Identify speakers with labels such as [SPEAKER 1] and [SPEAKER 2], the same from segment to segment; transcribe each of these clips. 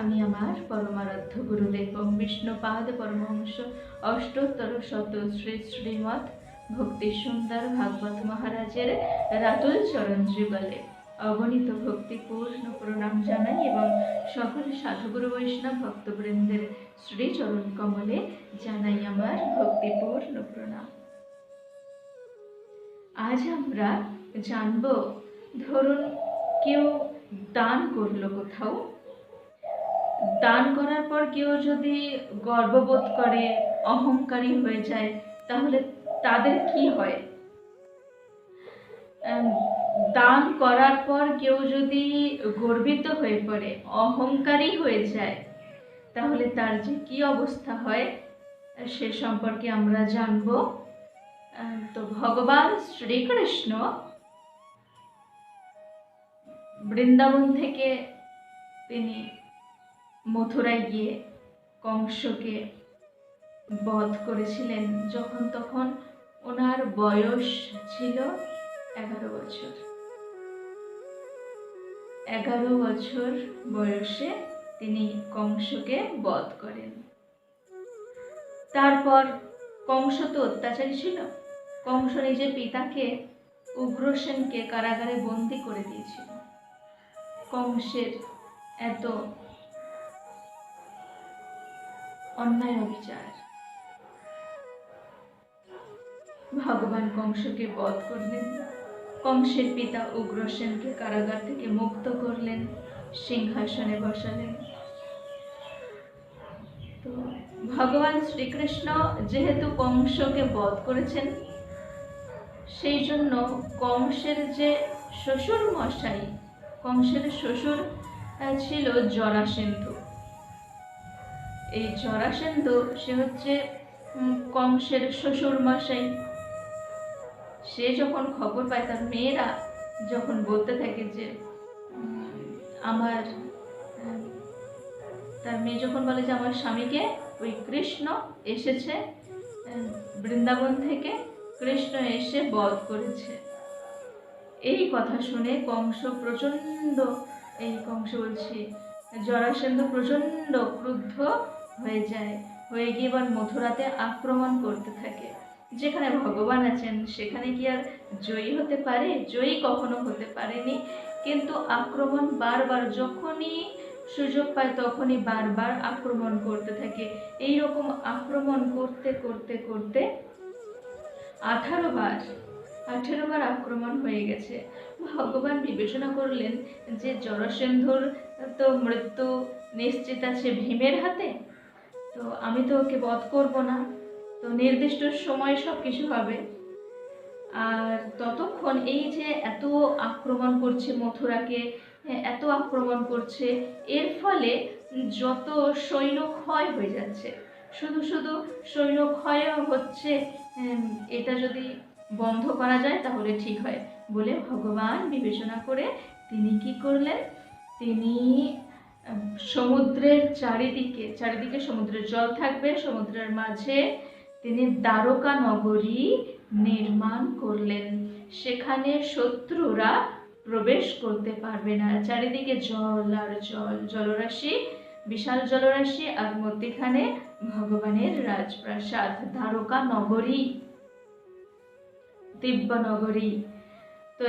[SPEAKER 1] আমি আমার পরমারাধ্য গুরুদেব বিষ্ণুপাদ পরমহংস অষ্টোত্তর শত শ্রী শ্রীমৎ ভক্তি সুন্দর ভাগবত মহারাজের রাতুল চরণ যুগলে অগণিত ভক্তিপূর্ণ প্রণাম জানাই এবং সকল সাধুগুরু বৈষ্ণব ভক্তবৃন্দের শ্রীচরণ কমলে জানাই আমার ভক্তিপূর্ণ প্রণাম আজ আমরা জানব ধরুন কেউ দান করলো কোথাও দান করার পর কেউ যদি গর্ববোধ করে অহংকারী হয়ে যায় তাহলে তাদের কি হয় দান করার পর কেউ যদি গর্বিত হয়ে পড়ে অহংকারী হয়ে যায় তাহলে তার যে কি অবস্থা হয় সে সম্পর্কে আমরা জানব তো ভগবান শ্রীকৃষ্ণ বৃন্দাবন থেকে তিনি মথুরায় গিয়ে কংসকে বধ করেছিলেন যখন তখন ওনার বয়স ছিল এগারো বছর এগারো বছর বয়সে তিনি কংসকে বধ করেন তারপর কংস তো অত্যাচারী ছিল কংস নিজের পিতাকে উগ্রসেনকে কারাগারে বন্দি করে দিয়েছিল কংসের এত অন্যায় অবিচার ভগবান কংসকে বধ করলেন কংসের পিতা উগ্রসেনকে কারাগার থেকে মুক্ত করলেন সিংহাসনে বসালেন তো ভগবান শ্রীকৃষ্ণ যেহেতু কংসকে বধ করেছেন সেই জন্য কংসের যে শ্বশুর মশাই কংসের শ্বশুর ছিল জরাসিন্ধু এই জরাসন্ধ সে হচ্ছে কংসের শ্বশুর মশাই সে যখন খবর পায় তার মেয়েরা যখন বলতে থাকে যে আমার তার মেয়ে যখন বলে যে আমার স্বামীকে ওই কৃষ্ণ এসেছে বৃন্দাবন থেকে কৃষ্ণ এসে বধ করেছে এই কথা শুনে কংস প্রচণ্ড এই কংস বলছি জরাসেন্দু প্রচণ্ড ক্রুদ্ধ হয়ে যায় হয়ে গিয়ে এবার মথুরাতে আক্রমণ করতে থাকে যেখানে ভগবান আছেন সেখানে কি আর জয়ী হতে পারে জয়ী কখনো হতে পারেনি কিন্তু আক্রমণ বারবার যখনই সুযোগ পায় তখনই বারবার আক্রমণ করতে থাকে এই রকম আক্রমণ করতে করতে করতে আঠারো বার আঠেরো বার আক্রমণ হয়ে গেছে ভগবান বিবেচনা করলেন যে জরাসন্ধুর তো মৃত্যু নিশ্চিত আছে ভীমের হাতে তো আমি তো ওকে বধ করব না তো নির্দিষ্ট সময় সব কিছু হবে আর ততক্ষণ এই যে এত আক্রমণ করছে মথুরাকে হ্যাঁ, এত আক্রমণ করছে এর ফলে যত সৈন্য ক্ষয় হয়ে যাচ্ছে শুধু শুধু সৈন্য ক্ষয় হচ্ছে এটা যদি বন্ধ করা যায় তাহলে ঠিক হয় বলে ভগবান বিবেচনা করে তিনি কি করলেন তিনি সমুদ্রের চারিদিকে চারিদিকে সমুদ্রের জল থাকবে সমুদ্রের মাঝে তিনি দ্বারকা নগরী নির্মাণ করলেন সেখানে শত্রুরা প্রবেশ করতে পারবে না চারিদিকে জল আর জল জলরাশি বিশাল জলরাশি আর মধ্যেখানে ভগবানের রাজপ্রাসাদ দ্বারকা নগরী দিব্য নগরী তো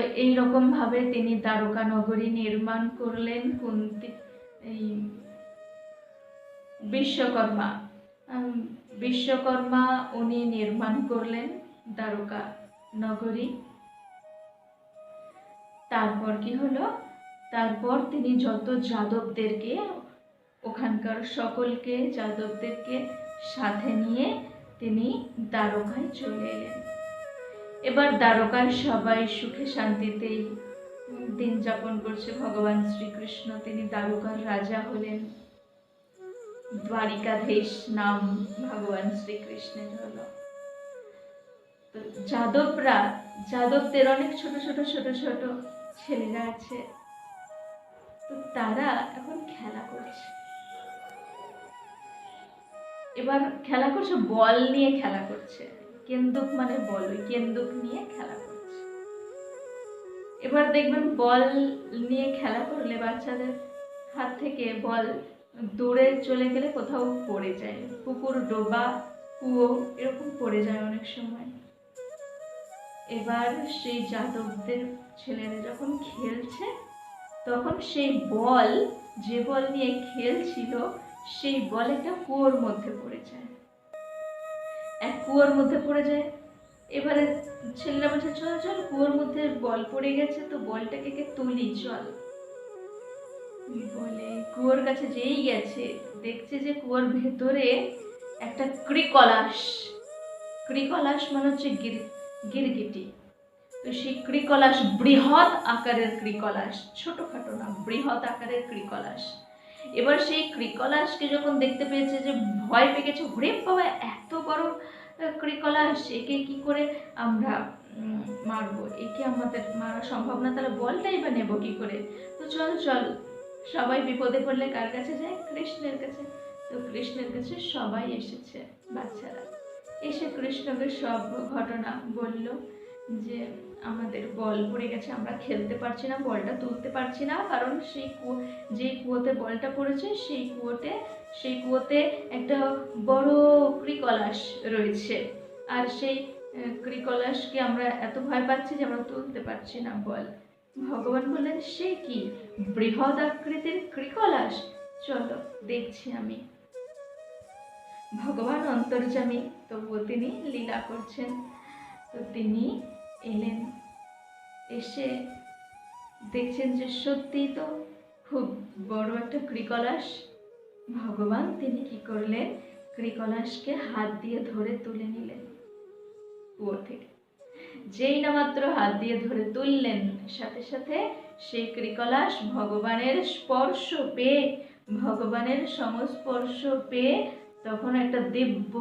[SPEAKER 1] ভাবে তিনি দ্বারকা নগরী নির্মাণ করলেন কুন্তি এই বিশ্বকর্মা বিশ্বকর্মা উনি নির্মাণ করলেন দ্বারকা নগরী তারপর কি হলো তারপর তিনি যত যাদবদেরকে ওখানকার সকলকে যাদবদেরকে সাথে নিয়ে তিনি দ্বারকায় চলে এলেন এবার দ্বারকায় সবাই সুখে শান্তিতেই দিন যাপন করছে ভগবান শ্রীকৃষ্ণ তিনি দ্বারকার রাজা হলেন দ্বারিকাধীশ নাম ভগবান শ্রীকৃষ্ণের হলো তো যাদবরা যাদবদের অনেক ছোট ছোট ছোট ছোট ছেলেরা আছে তো তারা এখন খেলা করছে এবার খেলা করছে বল নিয়ে খেলা করছে কেন্দুক মানে বল ওই কেন্দুক নিয়ে খেলা করছে এবার দেখবেন বল নিয়ে খেলা করলে বাচ্চাদের হাত থেকে বল দূরে চলে গেলে কোথাও পড়ে যায় পুকুর ডোবা কুয়ো এরকম পড়ে যায় অনেক সময় এবার সেই যাদবদের ছেলেরা যখন খেলছে তখন সেই বল যে বল নিয়ে খেলছিল সেই বল একটা কুয়োর মধ্যে পড়ে যায় এক কুয়োর মধ্যে পড়ে যায় এবারে ছেলেরা বলছে চল চল কুয়োর মধ্যে বল পড়ে গেছে তো বলটাকে কে তুলি চল বলে কুয়োর কাছে যেই গেছে দেখছে যে কুয়োর ভেতরে একটা ক্রিকলাস ক্রিকলাস মানে হচ্ছে গির গিরগিটি তো সেই ক্রিকলাস বৃহৎ আকারের ক্রিকলাস ছোটোখাটো না বৃহৎ আকারের ক্রিকলাস এবার সেই ক্রিকলাসকে যখন দেখতে পেয়েছে যে ভয় পেয়ে গেছে হরে বাবা এত বড় ক্রিকলা আসছে একে কী করে আমরা মারবো একে আমাদের মারা সম্ভব না তাহলে বলটাই বা নেবো কী করে তো চল চল সবাই বিপদে পড়লে কার কাছে যায় কৃষ্ণের কাছে তো কৃষ্ণের কাছে সবাই এসেছে বাচ্চারা এসে কৃষ্ণকে সব ঘটনা বলল যে আমাদের বল পড়ে গেছে আমরা খেলতে পারছি না বলটা তুলতে পারছি না কারণ সেই কুয়ো যেই কুয়োতে বলটা পড়েছে সেই কুয়োতে সেই কুয়োতে একটা বড় ক্রিকলাস রয়েছে আর সেই ক্রিকলাসকে আমরা এত ভয় পাচ্ছি যে আমরা তুলতে পারছি না বল ভগবান বললেন সে কি বৃহৎ আকৃতির ক্রিকলাস চলো দেখছি আমি ভগবান অন্তর্জামী তবুও তিনি লীলা করছেন তো তিনি এলেন এসে দেখছেন যে সত্যিই তো খুব বড় একটা ক্রিকলাস ভগবান তিনি কি করলেন ক্রিকলাসকে হাত দিয়ে ধরে তুলে নিলেন কুয়ো থেকে যেই না মাত্র হাত দিয়ে ধরে তুললেন সাথে সাথে সেই ক্রিকলাস ভগবানের স্পর্শ পেয়ে ভগবানের সংস্পর্শ পেয়ে তখন একটা দিব্য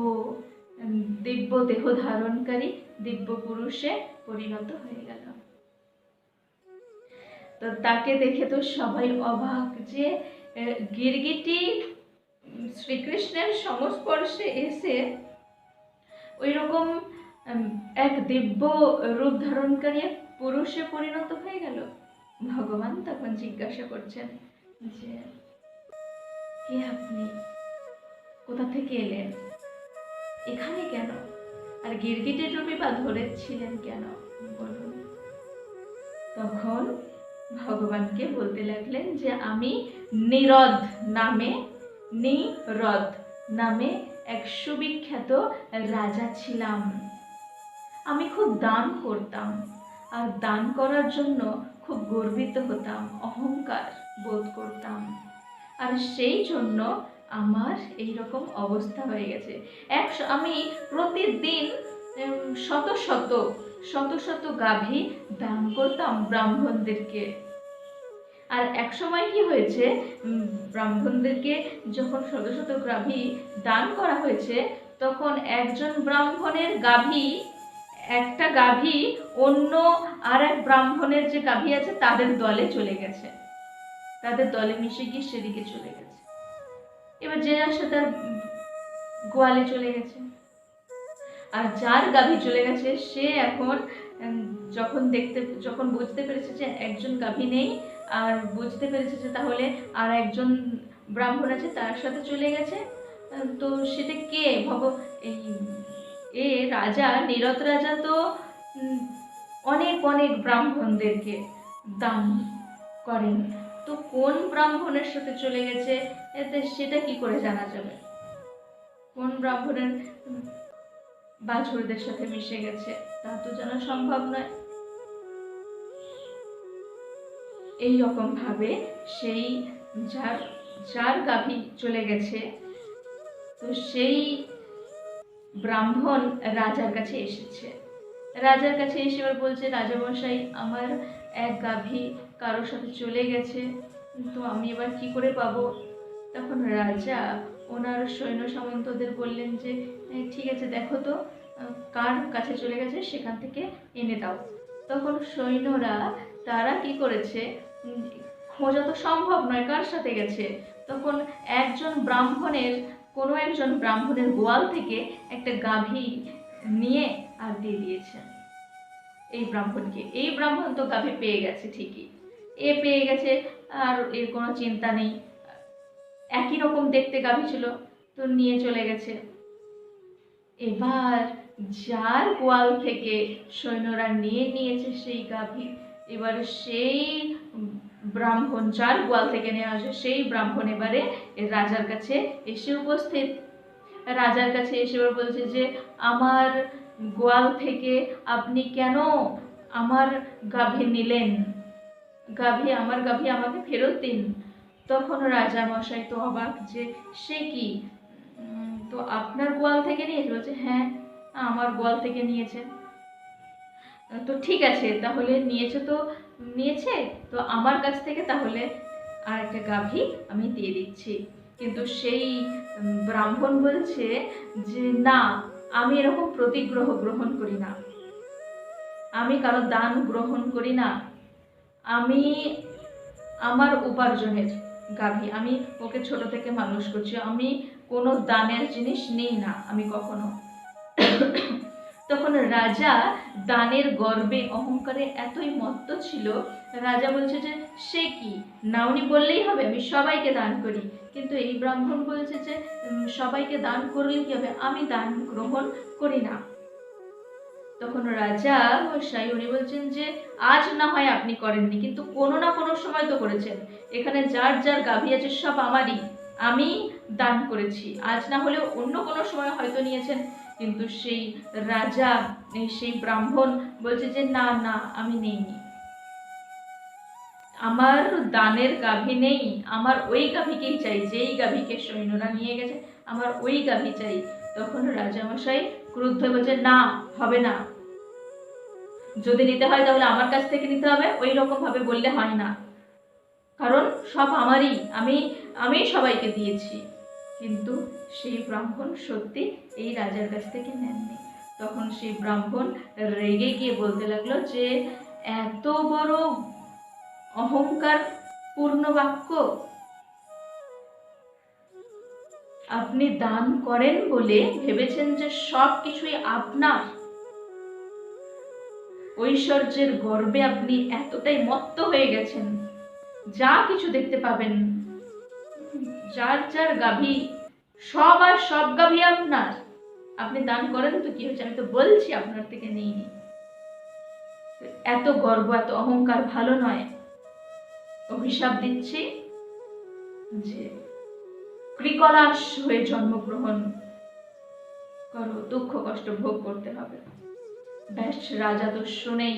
[SPEAKER 1] দিব্য দেহ ধারণকারী দিব্য পুরুষে পরিণত হয়ে গেল তো তাকে দেখে তো সবাই অবাক যে গিরগিটি শ্রীকৃষ্ণের সংস্পর্শে এসে ওই রকম এক দিব্য রূপ ধারণকারী এক পুরুষে পরিণত হয়ে গেল ভগবান তখন জিজ্ঞাসা করছেন যে কে আপনি কোথা থেকে এলেন এখানে কেন আর গিরগিটে টুপি বা ধরেছিলেন কেন বলুন তখন ভগবানকে বলতে লাগলেন যে আমি নিরদ নামে নিরদ নামে এক সুবিখ্যাত রাজা ছিলাম আমি খুব দান করতাম আর দান করার জন্য খুব গর্বিত হতাম অহংকার বোধ করতাম আর সেই জন্য আমার এই রকম অবস্থা হয়ে গেছে এক আমি প্রতিদিন শত শত শত শত গাভী দান করতাম ব্রাহ্মণদেরকে আর এক সময় কি হয়েছে ব্রাহ্মণদেরকে যখন শত শত গাভী দান করা হয়েছে তখন একজন ব্রাহ্মণের গাভী একটা গাভী অন্য আর এক ব্রাহ্মণের যে গাভী আছে তাদের দলে চলে গেছে তাদের দলে মিশে গিয়ে সেদিকে চলে গেছে এবার যে আসে তার গোয়ালে চলে গেছে আর যার গাভী চলে গেছে সে এখন যখন দেখতে যখন বুঝতে পেরেছে যে একজন গাভী নেই আর বুঝতে পেরেছে যে তাহলে আর একজন ব্রাহ্মণ আছে তার সাথে চলে গেছে তো সেটা কে ভগ এই এ রাজা নীরদ রাজা তো অনেক অনেক ব্রাহ্মণদেরকে দান করেন তো কোন ব্রাহ্মণের সাথে চলে গেছে এতে সেটা কি করে জানা যাবে কোন ব্রাহ্মণের বাছুরদের সাথে মিশে গেছে তা তো জানা সম্ভব নয় এই রকম ভাবে সেই যার যার গাভী চলে গেছে তো সেই ব্রাহ্মণ রাজার কাছে এসেছে রাজার কাছে এসে এবার বলছে রাজামশাই আমার এক গাভী কারোর সাথে চলে গেছে তো আমি এবার কি করে পাবো তখন রাজা ওনার সৈন্য সামন্তদের বললেন যে ঠিক আছে দেখো তো কার কাছে চলে গেছে সেখান থেকে এনে দাও তখন সৈন্যরা তারা কি করেছে খোঁজা তো সম্ভব নয় কার সাথে গেছে তখন একজন ব্রাহ্মণের কোনো একজন ব্রাহ্মণের গোয়াল থেকে একটা গাভী নিয়ে আর দিয়ে দিয়েছে এই ব্রাহ্মণকে এই ব্রাহ্মণ তো গাভী পেয়ে গেছে ঠিকই এ পেয়ে গেছে আর এর কোনো চিন্তা নেই একই রকম দেখতে গাভী ছিল তো নিয়ে চলে গেছে এবার যার গোয়াল থেকে সৈন্যরা নিয়ে নিয়েছে সেই গাভী এবারে সেই ব্রাহ্মণ যার গোয়াল থেকে নিয়ে আসে সেই ব্রাহ্মণ এবারে রাজার কাছে এসে উপস্থিত রাজার কাছে এসে এবার বলছে যে আমার গোয়াল থেকে আপনি কেন আমার গাভী নিলেন গাভী আমার গাভী আমাকে ফেরত দিন তখন রাজা মশাই তো অবাক যে সে কি তো আপনার গোয়াল থেকে নিয়েছে যে হ্যাঁ আমার গোয়াল থেকে নিয়েছে তো ঠিক আছে তাহলে নিয়েছে তো নিয়েছে তো আমার কাছ থেকে তাহলে আর একটা গাভী আমি দিয়ে দিচ্ছি কিন্তু সেই ব্রাহ্মণ বলছে যে না আমি এরকম প্রতিগ্রহ গ্রহণ করি না আমি কারো দান গ্রহণ করি না আমি আমার উপার্জনের গাভী আমি ওকে ছোট থেকে মানুষ করছি আমি কোনো দানের জিনিস নেই না আমি কখনো তখন রাজা দানের গর্বে অহংকারে এতই মত্ত ছিল রাজা বলছে যে সে কি না উনি বললেই হবে আমি সবাইকে দান করি কিন্তু এই ব্রাহ্মণ বলছে যে সবাইকে দান করলে কি হবে আমি দান গ্রহণ করি না তখন রাজা মশাই উনি বলছেন যে আজ না হয় আপনি করেননি কিন্তু কোনো না কোনো সময় তো করেছেন এখানে যার যার গাভী আছে সব আমারই আমি দান করেছি আজ না হলেও অন্য কোনো সময় হয়তো নিয়েছেন কিন্তু সেই রাজা সেই ব্রাহ্মণ বলছে যে না না আমি নেইনি আমার দানের গাভী নেই আমার ওই গাভীকেই চাই যেই গাভীকে সৈন্যরা নিয়ে গেছে আমার ওই গাভী চাই তখন রাজামশাই ক্রুদ্ধ বলছে না হবে না যদি নিতে হয় তাহলে আমার কাছ থেকে নিতে হবে ওই রকমভাবে বললে হয় না কারণ সব আমারই আমি আমি সবাইকে দিয়েছি কিন্তু সেই ব্রাহ্মণ সত্যি এই রাজার কাছ থেকে নেননি তখন সেই ব্রাহ্মণ রেগে গিয়ে বলতে লাগলো যে এত বড় অহংকার পূর্ণ বাক্য আপনি দান করেন বলে ভেবেছেন যে সব কিছুই আপনার ঐশ্বর্যের গর্বে আপনি এতটাই মত্ত হয়ে গেছেন যা কিছু দেখতে পাবেন যার যার গাভী সব আর সব গাভী আপনার আপনি দান করেন তো কি হয়েছে আমি তো বলছি আপনার থেকে নিই এত গর্ব এত অহংকার ভালো নয় অভিশাপ দিচ্ছি যে ক্রিকলাস হয়ে জন্মগ্রহণ করো দুঃখ কষ্ট ভোগ করতে হবে ব্যাস রাজা তো শুনেই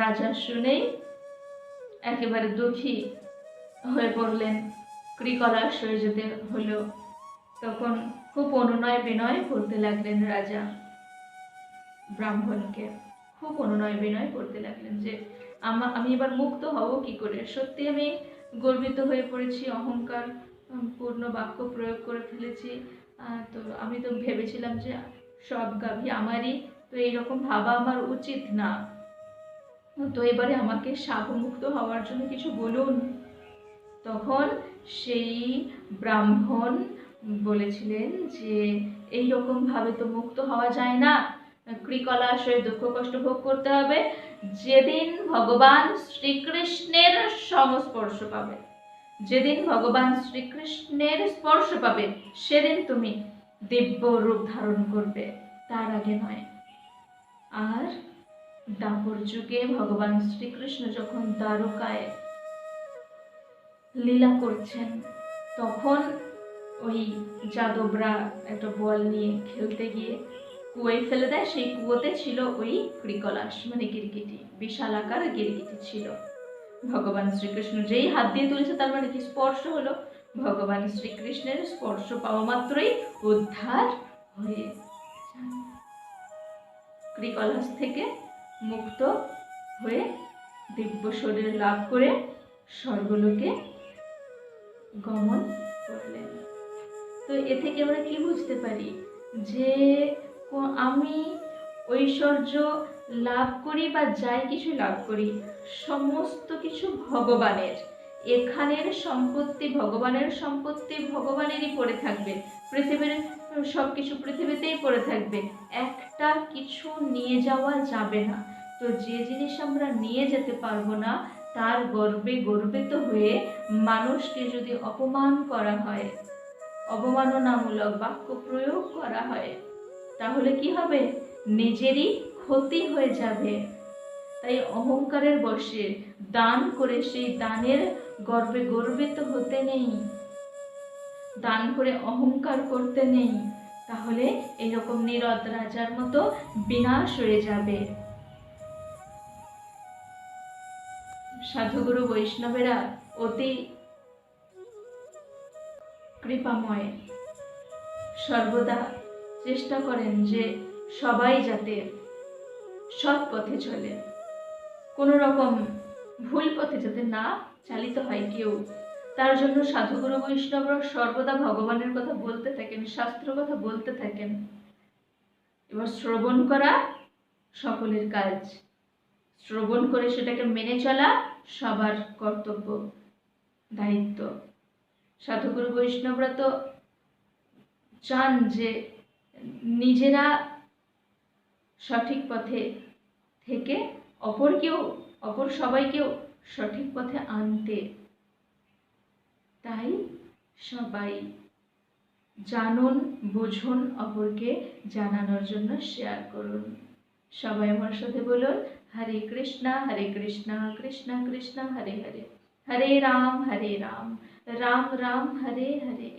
[SPEAKER 1] রাজা শুনেই একেবারে দুঃখী হয়ে পড়লেন ক্রিকলাস হয়ে যেতে হলো তখন খুব অনুনয় বিনয় করতে লাগলেন রাজা ব্রাহ্মণকে খুব অনুনয় বিনয় করতে লাগলেন যে আমা আমি এবার মুক্ত হব কি করে সত্যি আমি গর্বিত হয়ে পড়েছি অহংকার পূর্ণ বাক্য প্রয়োগ করে ফেলেছি তো আমি তো ভেবেছিলাম যে সব গাভী আমারই তো এইরকম ভাবা আমার উচিত না তো এবারে আমাকে শাপমুক্ত হওয়ার জন্য কিছু বলুন তখন সেই ব্রাহ্মণ বলেছিলেন যে এই ভাবে তো মুক্ত হওয়া যায় না ক্রিকলাশয়ে দুঃখ কষ্ট ভোগ করতে হবে যেদিন ভগবান শ্রীকৃষ্ণের সংস্পর্শ পাবে যেদিন ভগবান শ্রীকৃষ্ণের স্পর্শ পাবে সেদিন তুমি দিব্য রূপ ধারণ করবে তার আগে নয় আর দাপর যুগে ভগবান শ্রীকৃষ্ণ যখন দ্বারকায় লীলা করছেন তখন ওই যাদবরা একটা বল নিয়ে খেলতে গিয়ে কুয়ে ফেলে দেয় সেই কুয়োতে ছিল ওই ক্রিকলাস মানে গিরগিটি বিশাল আকার গিরগিটি ছিল ভগবান শ্রীকৃষ্ণ যেই হাত দিয়ে তুলছে তার মানে কি স্পর্শ হলো ভগবান শ্রীকৃষ্ণের স্পর্শ পাওয়া মাত্রই উদ্ধার হয়ে ক্রিকলাস থেকে মুক্ত হয়ে দিব্য শরীর লাভ করে স্বর্গলোকে গমন করলেন তো এ থেকে আমরা কি বুঝতে পারি যে আমি ঐশ্বর্য লাভ করি বা যাই কিছু লাভ করি সমস্ত কিছু ভগবানের এখানের সম্পত্তি ভগবানের সম্পত্তি ভগবানেরই পড়ে থাকবে পৃথিবীর সব কিছু পৃথিবীতেই পড়ে থাকবে একটা কিছু নিয়ে যাওয়া যাবে না তো যে জিনিস আমরা নিয়ে যেতে পারবো না তার গর্বে গর্বিত হয়ে মানুষকে যদি অপমান করা হয় অবমাননামূলক বাক্য প্রয়োগ করা হয় তাহলে কি হবে নিজেরই ক্ষতি হয়ে যাবে তাই অহংকারের বসে দান করে সেই দানের গর্বে গর্বিত হতে নেই দান করে অহংকার করতে নেই তাহলে এরকম নিরদ রাজার মতো বিনাশ হয়ে যাবে সাধুগুরু বৈষ্ণবেরা অতি কৃপাময় সর্বদা চেষ্টা করেন যে সবাই যাতে সৎ পথে চলে কোনো রকম ভুল পথে যাতে না চালিত হয় কেউ তার জন্য সাধুগুরু বৈষ্ণবরা সর্বদা ভগবানের কথা বলতে থাকেন শাস্ত্র কথা বলতে থাকেন এবার শ্রবণ করা সকলের কাজ শ্রবণ করে সেটাকে মেনে চলা সবার কর্তব্য দায়িত্ব সাধুগুরু বৈষ্ণবরা তো চান যে নিজেরা সঠিক পথে থেকে অপরকেও অপর সবাইকেও সঠিক পথে আনতে তাই সবাই জানুন বুঝুন অপরকে জানানোর জন্য শেয়ার করুন সবাই আমার সাথে বলুন হরে কৃষ্ণা হরে কৃষ্ণা কৃষ্ণা কৃষ্ণা হরে হরে হরে রাম হরে রাম রাম রাম হরে হরে